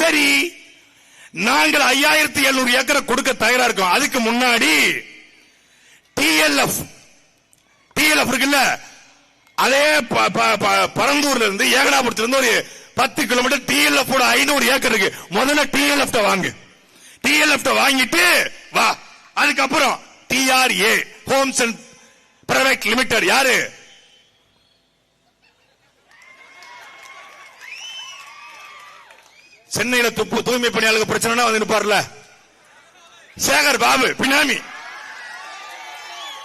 சரி நாங்கள் ஐயாயிரத்தி எழுநூறு ஏக்கரை கொடுக்க தயாரா இருக்கோம். அதுக்கு முன்னாடி டிஎல்எஃப் டிஎல்எஃப் இருக்குல்ல அதே பரந்தூர்ல இருந்து ஏகனாபுரத்துல இருந்து ஒரு பத்து கிலோமீட்டர் டிஎல்எஃப் ஐநூறு ஏக்கர் இருக்கு. முதல்ல டிஎல்எஃப் வாங்கு. டிஎல்எஃப் வாங்கிட்டு வா. அதுக்கப்புறம் TRA homes and private limited யாரு? சென்னையில துப்பு தூய்மை பணியாளர்கள் பிரச்சனை வந்து நிற்பார்ல சேகர் பாபு பினாமி.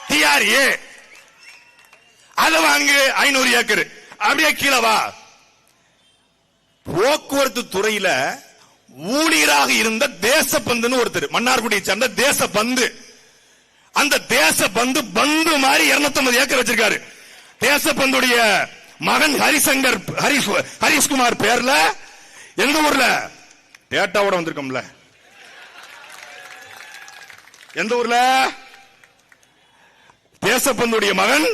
டிஆர்ஏ. அத வாங்கு ஐநூறு ஏக்கர். அப்படியே கீழே வா. போக்குவரத்து துறையில ஊழியராக இருந்த தேசபந்துன்னு ஒருத்தர் மன்னார்குடியை சேர்ந்த தேசபந்து அந்த தேசபந்து பந்து மாதிரி 250 ஏக்கர் வச்சிருக்காரு. தேசபந்துடைய மகன் ஹரிசங்கர் ஹரிஷ் ஹரிஷ்குமார் பேர்ல எந்த ஊர்ல? டேட்டாவோட வந்திருக்கோம்ல. எந்த ஊர்ல? தேசப்பந்துடைய மகன்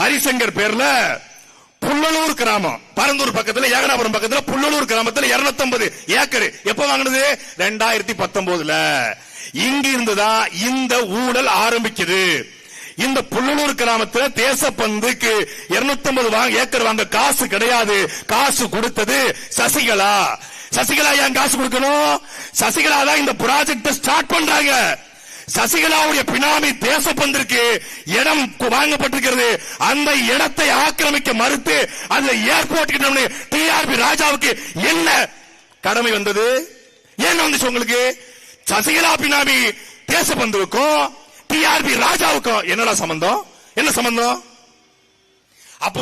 ஹரிசங்கர் பேர்ல புல்லலூர் கிராமம். பரந்தூர் பக்கத்துல ஏகனாபுரம் பக்கத்துல புல்லலூர் கிராமத்துல 250 ஏக்கர். எப்ப வாங்கினது? ரெண்டாயிரத்தி பத்தொன்பதுல இங்க இருந்துதான் இந்த ஊழல் ஆரம்பிக்குது. இந்த புல்லலூர் கிராமத்தில் தேசப்பந்துக்கு 250 வாங்க ஏக்கர் வாங்க காசு கிடையாது. காசு கொடுத்தது சசிகலா. சசிகலா ஏன் காசு கொடுக்கணும்? சசிகலா தான் இந்த ப்ராஜெக்ட் ஸ்டார்ட் பண்றாங்க. சசிகலாவுடைய பினாமி தேசப்பந்திற்கு இடம் வாங்கப்பட்டிருக்கிறது. அந்த இடத்தை ஆக்கிரமிக்க மறுத்து அந்த ஏர்போர்ட் கிட்ட டிஆர்பி ராஜாவுக்கு என்ன கடமை வந்தது? என்ன வந்துச்சு உங்களுக்கு? சசிகலா பினாமி தேசப்பந்துக்கும் டிஆர்பி ராஜாவுக்கும் என்னடா சம்பந்தம்? என்ன சம்பந்தம்? அப்போ